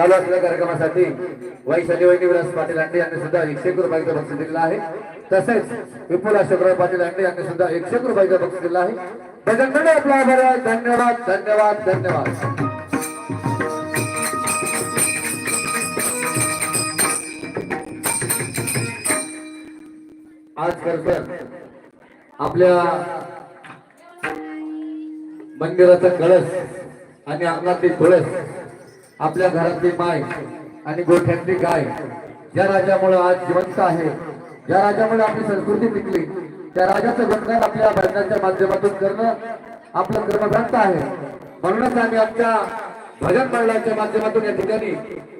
चालू असलेल्या कार्यक्रमासाठी वाई वैनी विलास पाटील अंडे यांनी सुद्धा एकशे एक रुपयाचं बक्षीस दिलेलं आहे. तसेच विपुल अशोकराव पाटील अंडे यांनी सुद्धा एकशे एक रुपयाचं बक्षीस दिलं आहे. भजन आपला आभार आहे. धन्यवाद धन्यवाद धन्यवाद. आज खर तर आपल्या मंदिराचा कळस आणि अंगणातली तुळस आपल्या घरातली माय आणि गोठ्यातली गाय. ज्या राजामुळे आज जिवंत आहे ज्या राजामुळे आपली संस्कृती टिकली त्या राजाचं गुणगान आपल्या भजनाच्या माध्यमातून करणं आपलं कर्मग्रंथ आहे. म्हणूनच आम्ही आमच्या भजन मंडळाच्या माध्यमातून या ठिकाणी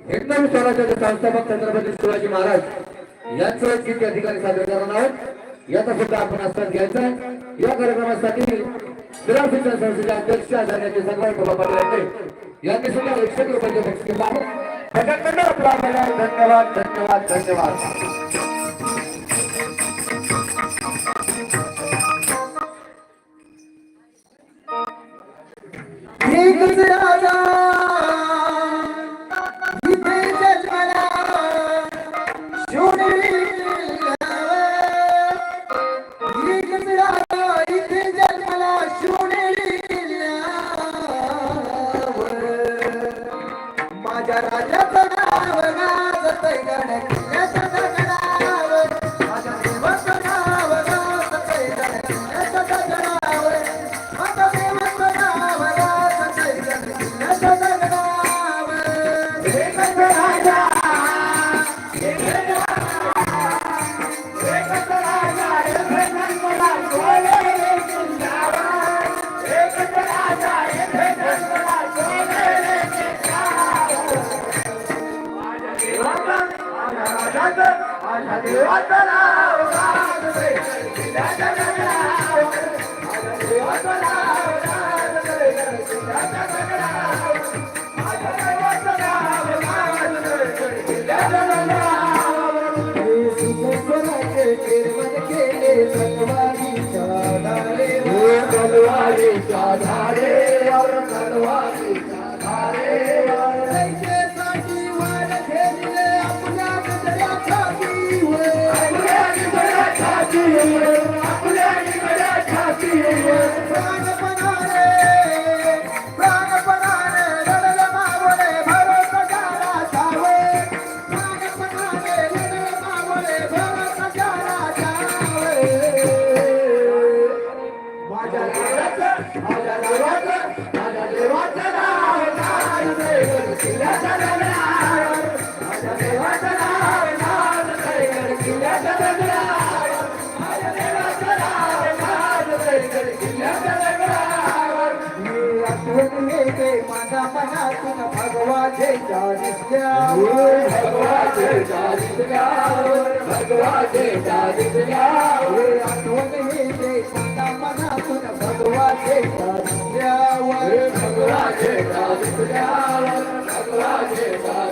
हिंदवी स्वराज्याचे संस्थापक छत्रपती शिवाजी महाराज यांचं एक गीत या ठिकाणी सादर करणार आहोत. याचा सुद्धा आपण आस्वाद घ्यायचा आहे. या कार्यक्रमासाठी श्रीराम शिक्षण संस्थेचे अध्यक्ष आचार्याचे संग्राम बाबा पाटील यांनी सुद्धा एकशे रुपयाचे बक्षीस केलं. आहे आपला धन्यवाद धन्यवाद धन्यवाद. Yeah. Yeah, what? Yeah, what? Yeah, what? Yeah, what? Yeah, what? Yeah, what? Yeah, what? Yeah, what? Yeah, what? Yeah, what? Yeah, what? Yeah, what?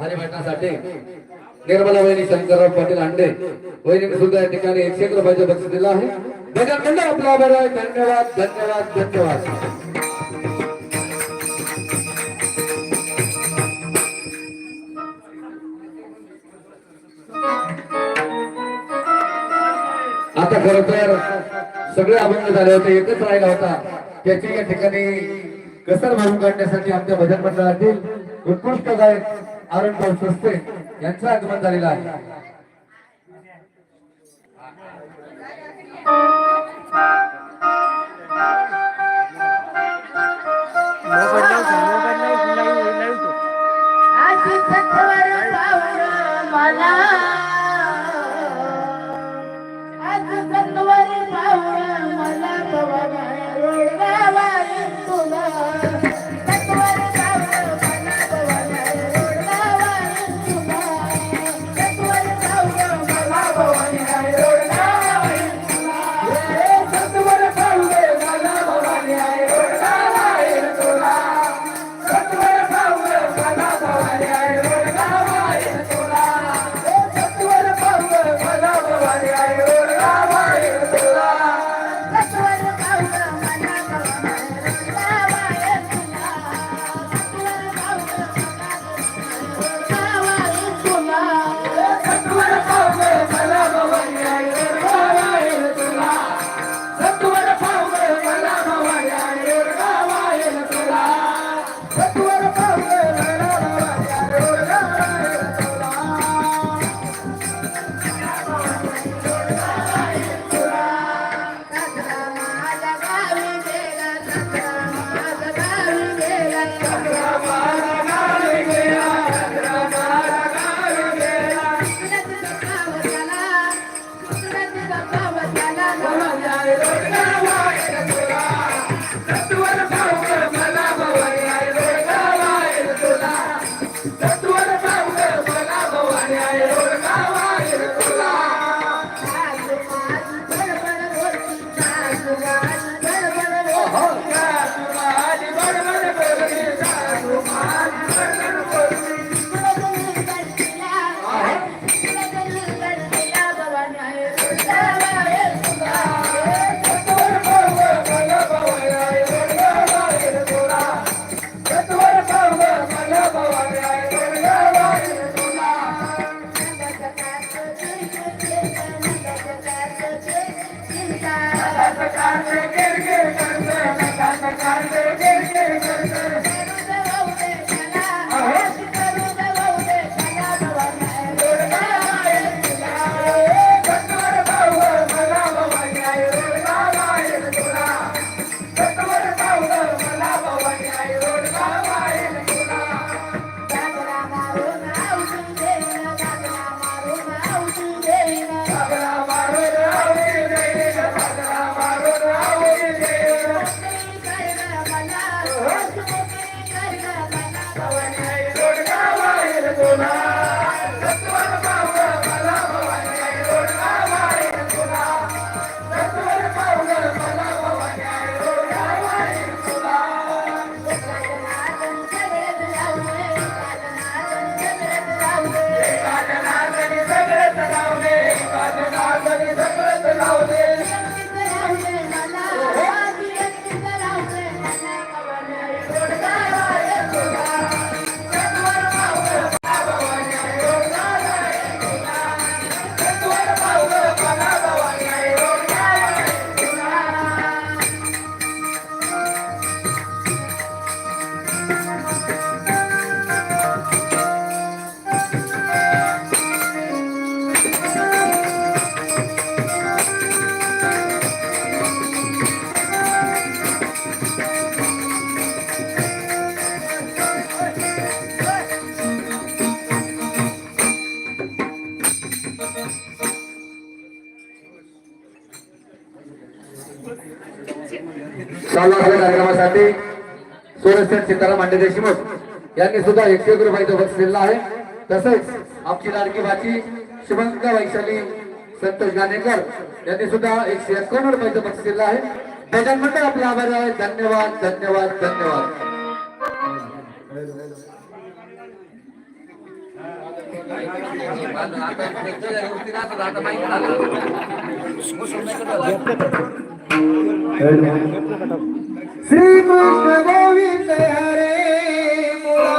हरिभटनासाठी Nirmala वहिनी शंकरराव पाटील अंडे वहिनी सुद्धा या ठिकाणी एकशे रुपयाचे बक्षीस आहे. भजन मंडळ आपला बरोबर धन्यवाद धन्यवाद धन्यवाद. आता खर तर सगळे अभंग झाले होते एकच राहिला होता. त्याची या ठिकाणी कसर भरून काढण्यासाठी आमच्या भजन मंडळातील उत्कृष्ट गायक आरण पाऊस यांचं आगमन झालेलं आहे. चालू असल्या कार्यक्रमासाठी सोरसेन सीताराम मांडे देशमुख यांनी सुद्धा एकशे एक रुपयाचा बक्षीस दिला आहे. तसेच आमची लाडकी बाची शुभंका वैशाली संतोष ज्ञानेकर यांनी सुद्धा एकशे एकावन्न रुपयाचा बक्षीस दिला आहे. त्याच्यानंतर आपले आभार आहे. धन्यवाद धन्यवाद धन्यवाद. श्री कृष्ण गोविंद हरे मुरा